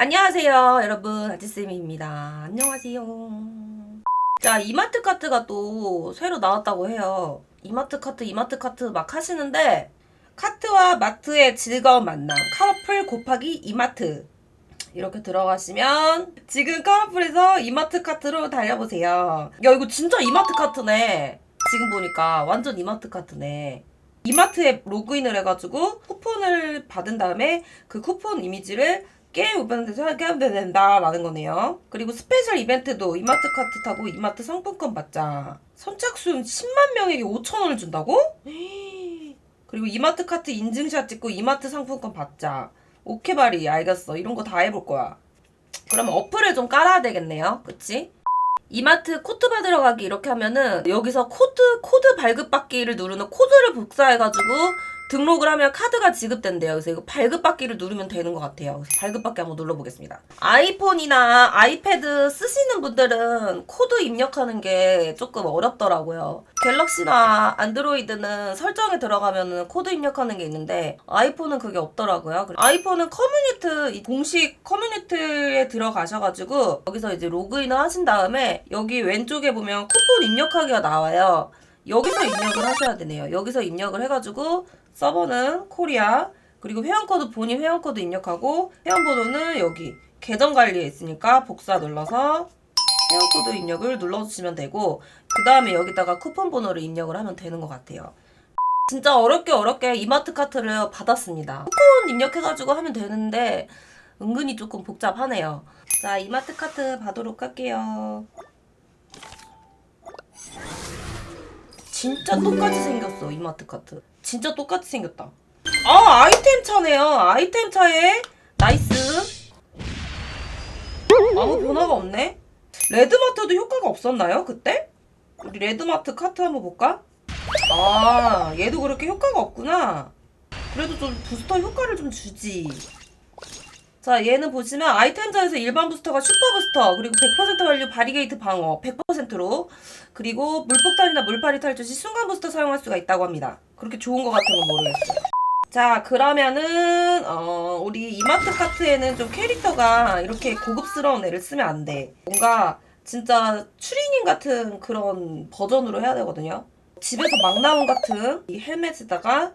안녕하세요, 여러분. 아지쌤입니다. 안녕하세요. 자, 이마트 카트가 또 새로 나왔다고 해요. 이마트 카트, 이마트 카트 막 하시는데, 카트와 마트의 즐거운 만남. 카라풀 곱하기 이마트. 이렇게 들어가시면, 지금 카라풀에서 이마트 카트로 달려보세요. 야, 이거 진짜 이마트 카트네. 지금 보니까 완전 이마트 카트네. 이마트에 로그인을 해가지고 쿠폰을 받은 다음에 그 쿠폰 이미지를 게임 이벤트에서 하게 하면 된다라는 거네요. 그리고 스페셜 이벤트도 이마트 카트 타고 이마트 상품권 받자. 선착순 10만 명에게 5천 원을 준다고? 그리고 이마트 카트 인증샷 찍고 이마트 상품권 받자. 오케바리 알겠어. 이런 거 다 해볼 거야. 그러면 어플을 좀 깔아야 되겠네요. 그치? 이마트 코드 받으러 가기 이렇게 하면은 여기서 코드 코드 발급 받기를 누르는 코드를 복사해가지고 등록을 하면 카드가 지급된대요. 그래서 이거 발급받기를 누르면 되는 것 같아요. 발급받기 한번 눌러보겠습니다. 아이폰이나 아이패드 쓰시는 분들은 코드 입력하는 게 조금 어렵더라고요. 갤럭시나 안드로이드는 설정에 들어가면은 코드 입력하는 게 있는데 아이폰은 그게 없더라고요. 아이폰은 커뮤니티 이 공식 커뮤니티에 들어가셔가지고 여기서 이제 로그인을 하신 다음에 여기 왼쪽에 보면 쿠폰 입력하기가 나와요. 여기서 입력을 하셔야 되네요. 여기서 입력을 해가지고 서버는 코리아 그리고 회원코드 본인 회원코드 입력하고 회원번호는 여기 계정 관리에 있으니까 복사 눌러서 회원코드 입력을 눌러주시면 되고 그 다음에 여기다가 쿠폰 번호를 입력을 하면 되는 것 같아요. 진짜 어렵게 어렵게 이마트 카트를 받았습니다. 쿠폰 입력해가지고 하면 되는데 은근히 조금 복잡하네요. 자 이마트 카트 받도록 할게요. 진짜 똑같이 생겼어 이마트 카트. 진짜 똑같이 생겼다. 아 아이템 차네요. 아이템 차에 나이스. 아무 변화가 없네. 레드마트도 효과가 없었나요 그때? 우리 레드마트 카트 한번 볼까? 아 얘도 그렇게 효과가 없구나. 그래도 좀 부스터 효과를 좀 주지. 자, 얘는 보시면 아이템전에서 일반 부스터가 슈퍼 부스터, 그리고 100% 완료 바리게이트 방어 100%로, 그리고 물폭탄이나 물파리 탈출 시 순간 부스터 사용할 수가 있다고 합니다. 그렇게 좋은 것 같은 건 모르겠어요. 자, 그러면은, 어, 우리 이마트 카트에는 좀 캐릭터가 이렇게 고급스러운 애를 쓰면 안 돼. 뭔가 진짜 추리닝 같은 그런 버전으로 해야 되거든요. 집에서 막 나온 같은 이 헬멧에다가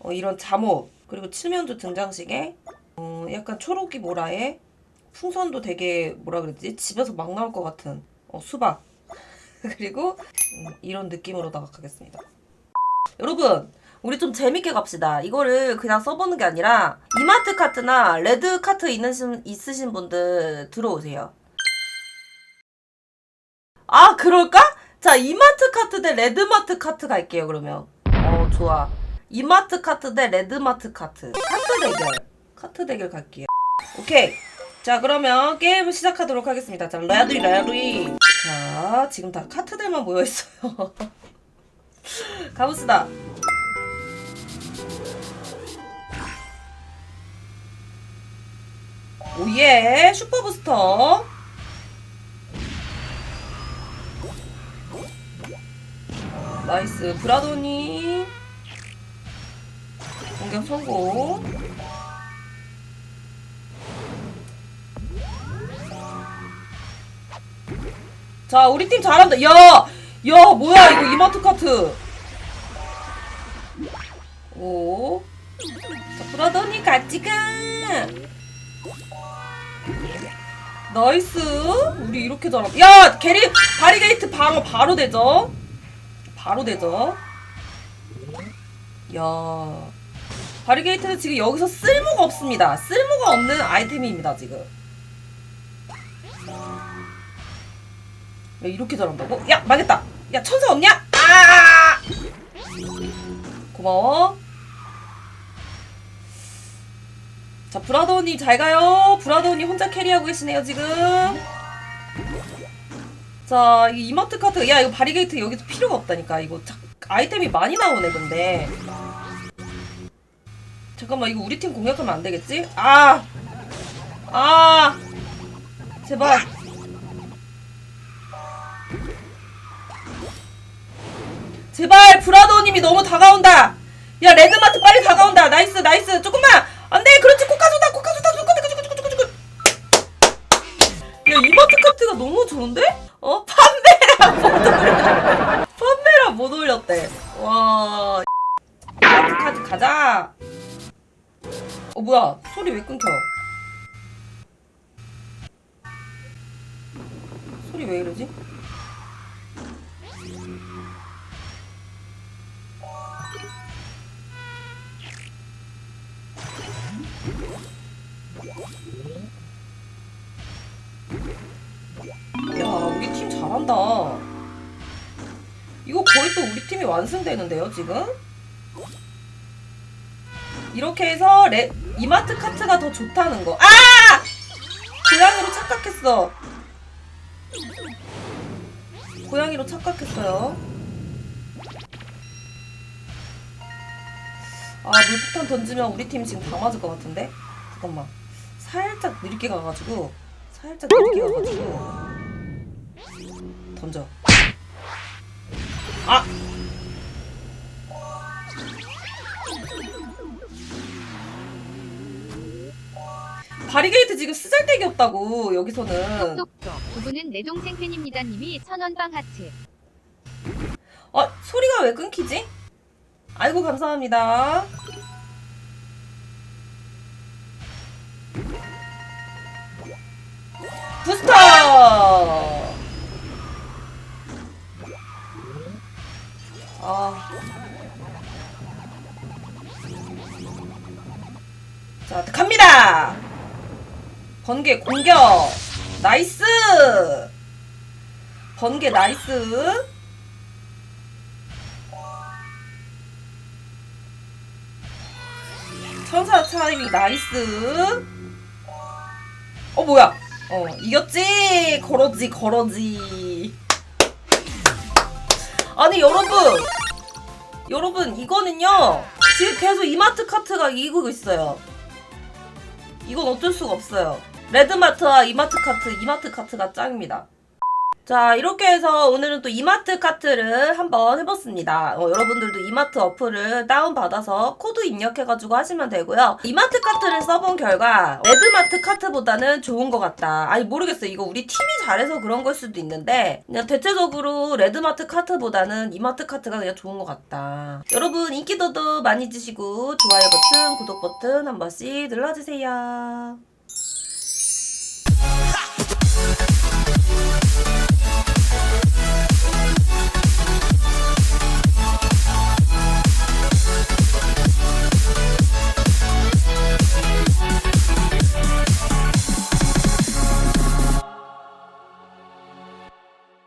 어, 이런 잠옷, 그리고 칠면조 등장식에 어, 약간 초록이 모라에 풍선도 되게 뭐라 그랬지? 집에서 막 나올 것 같은 어, 수박 그리고 음, 이런 느낌으로다가 가겠습니다. 여러분 우리 좀 재밌게 갑시다. 이거를 그냥 써보는 게 아니라 이마트 카트나 레드 카트 있는 있으신 분들 들어오세요. 아 그럴까? 자 이마트 카트 대 레드마트 카트 갈게요 그러면. 어 좋아. 이마트 카트 대 레드마트 카트. 카트 대결. 카트 대결 갈게요. 오케이. 자, 그러면 게임을 시작하도록 하겠습니다. 자, 라야두이, 라야두이. 자, 지금 다 카트들만 모여 있어요. 가봅시다. 오예, 슈퍼부스터. 나이스, 브라도니. 공격 성공. 자, 우리 팀 잘한다. 야! 야, 뭐야, 이거 이마트 카트. 오. 자, 브라더니 같이 가. 나이스. 우리 이렇게 잘한다. 야, 게리, 바리게이트 방어 바로 되죠? 바로 되죠? 야. 바리게이트는 지금 여기서 쓸모가 없습니다. 쓸모가 없는 아이템입니다, 지금. 야 이렇게 잘한다고? 야 망했다 야 천사 없냐? 아 고마워 자 브라더님 잘 가요 브라더님 혼자 캐리하고 계시네요 지금 자이 이마트 카트 야 이거 바리게이트 여기서 필요가 없다니까 이거 자, 아이템이 많이 나오네 근데 잠깐만 이거 우리 팀 공략하면 안 되겠지? 아! 아! 제발 제발 브라더님이 너무 다가온다. 야 레드마트 빨리 다가온다. 나이스 나이스 조금만 안돼 그렇지 코카소다 코카소다 코카소다 코카소다 코카소다 카트가 너무 좋은데? 어 판매라 못 올려. 판매라 못 올렸대. 와. 카트 카트 가자. 어 뭐야 소리 왜 끊겨? 소리 왜 이러지? 야, 우리 팀 잘한다. 이거 거의 또 우리 팀이 완승되는데요, 지금? 이렇게 해서 레, 이마트 카트가 더 좋다는 거. 아! 고양이로 착각했어. 고양이로 착각했어요. 아, 물폭탄 던지면 우리 팀 지금 다 맞을 것 같은데? 잠깐만. 살짝 느리게 가가지고, 살짝 느리게 가가지고, 던져. 아! 바리게이트 지금 쓰잘데기 없다고 여기서는 똑똑똑. 두 분은 내 동생 팬입니다. 님이 천원빵 하트. 아 소리가 왜 끊기지? 아이고 감사합니다 부스터 아. 자, 갑니다! 번개 공격! 나이스! 번개 나이스! 천사 차이 나이스! 어, 뭐야? 어, 이겼지! 걸어지, 걸어지. 아니, 여러분! 여러분, 이거는요, 지금 계속 이마트 카트가 이기고 있어요. 이건 어쩔 수가 없어요. 레드마트와 이마트 카트, 이마트 카트가 짱입니다. 자, 이렇게 해서 오늘은 또 이마트 카트를 한번 해봤습니다. 어, 여러분들도 이마트 어플을 다운받아서 코드 입력해가지고 하시면 되고요. 이마트 카트를 써본 결과 레드마트 카트보다는 좋은 것 같다. 아니, 모르겠어요. 이거 우리 팀이 잘해서 그런 걸 수도 있는데 그냥 대체적으로 레드마트 카트보다는 이마트 카트가 그냥 좋은 것 같다. 여러분 인기도도 많이 주시고 좋아요 버튼, 구독 버튼 한 번씩 눌러주세요.